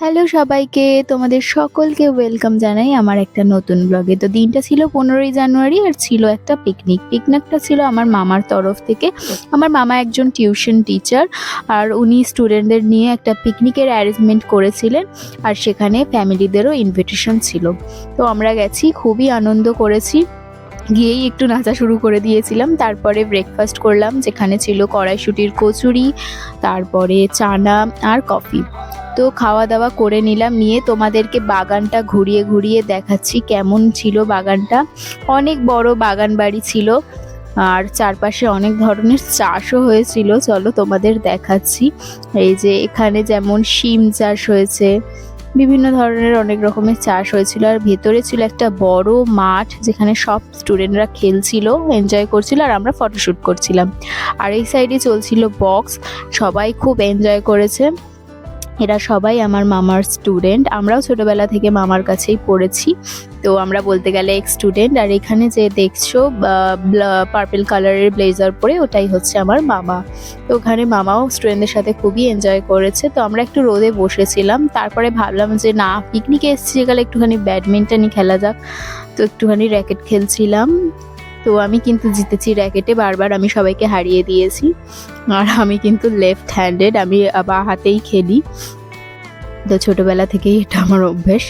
Hello সবাইকে, তোমাদের সকলকে ওয়েলকাম জানাই আমার একটা নতুন ব্লগে তো দিনটা ছিল পনেরোই জানুয়ারি আর ছিল একটা পিকনিক পিকনিকটা ছিল আমার মামার তরফ থেকে। আমার মামা একজন টিউশন টিচার আর উনি স্টুডেন্টদের নিয়ে একটা পিকনিকের অ্যারেঞ্জমেন্ট করেছিলেন আর সেখানে ফ্যামিলিদেরও ইনভিটেশন ছিল। তো আমরা গেছি, খুবই আনন্দ করেছি। গিয়েই একটু নাচা শুরু করে দিয়েছিলাম। তারপরে ব্রেকফাস্ট করলাম, যেখানে ছিল কড়াইশুটির কচুরি, তারপরে চানা আর কফি তো খাওয়া দাওয়া করে নিলাম। নিয়ে তোমাদেরকে বাগানটা ঘুরিয়ে ঘুরিয়ে দেখাচ্ছি কেমন ছিল বাগানটা। অনেক বড় বাগান বাড়ি ছিল আর চারপাশে অনেক ধরনের চাষও হয়েছিল। চলো তোমাদের দেখাচ্ছি। এই যে এখানে যেমন শিম চাষ হয়েছে, বিভিন্ন ধরনের অনেক রকমের চাষ হয়েছিল। আর ভেতরে ছিল একটা বড় মাঠ যেখানে সব স্টুডেন্টরা খেলছিল, এনজয় করছিল আর আমরা ফটোশ্যুট করছিলাম। আর এই সাইডে চলছিল বক্স, সবাই খুব এনজয় করেছে। এরা সবাই আমার মামার স্টুডেন্ট আমরাও ছোটবেলা থেকে মামার কাছেই পড়েছি। তো আমরা বলতে গেলে এক স্টুডেন্ট আর এখানে যে দেখছ পার্পল কালারের ব্লেজার পরে ওটাই হচ্ছে আমার মামা। তো ওখানে মামাও স্টুডেন্টদের সাথে খুবই এনজয় করেছে। তো আমরা একটু রোদে বসেছিলাম। তারপরে ভাবলাম যে, না পিকনিকে এসেছি গেলে একটুখানি ব্যাডমিন্টনই খেলা যাক। তো একটুখানি র্যাকেট খেলছিলাম। তো আমি কিন্তু জিতেছি র্যাকেটে, বারবার আমি সবাইকে হারিয়ে দিয়েছি। আর আমি কিন্তু লেফট হ্যান্ডেড আমি বা হাতেই খেলি। তো ছোটোবেলা থেকেই এটা আমার অভ্যেস।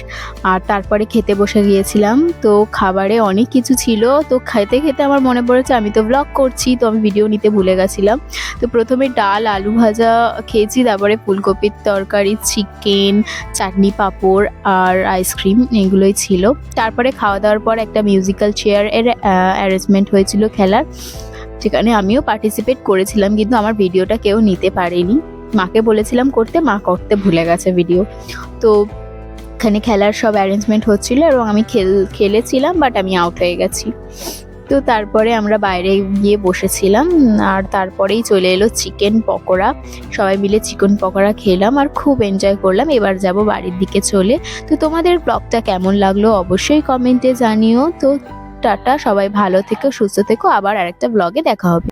আর তারপরে খেতে বসে গিয়েছিলাম, তো খাবারে অনেক কিছু ছিল। তো খেতে খেতে আমার মনে পড়েছে, আমি তো ব্লগ করছি, তো আমি ভিডিও নিতে ভুলে গেছিলাম। তো প্রথমে ডাল, আলু ভাজা খেয়েছি, তারপরে ফুলকপির তরকারি চিকেন চাটনি, পাঁপড় আর আইসক্রিম এগুলোই ছিল। তারপরে খাওয়া দাওয়ার পর একটা মিউজিক্যাল চেয়ারের অ্যারেঞ্জমেন্ট হয়েছিল খেলার সেখানে আমিও পার্টিসিপেট করেছিলাম, কিন্তু আমার ভিডিওটা কেউ নিতে পারেনি। মাকে বলেছিলাম করতে, মা করতে ভুলে গেছে ভিডিও তো এখানে খেলার সব অ্যারেঞ্জমেন্ট হচ্ছিল এবং আমি খেল, খেলেছিলাম বাট আমি আউট হয়ে গেছি। তো তারপরে আমরা বাইরে গিয়ে বসেছিলাম, আর তারপরেই চলে এলো চিকেন পকোড়া। সবাই মিলে চিকেন পকোড়া খেলাম আর খুব এনজয় করলাম। এবার যাব বাড়ির দিকে চলে। তো তোমাদের ব্লগটা কেমন লাগল অবশ্যই কমেন্টে জানিও। তো টাটা, সবাই ভালো থেকো, সুস্থ থেকো। আবার আরেকটা ব্লগে দেখা হবে।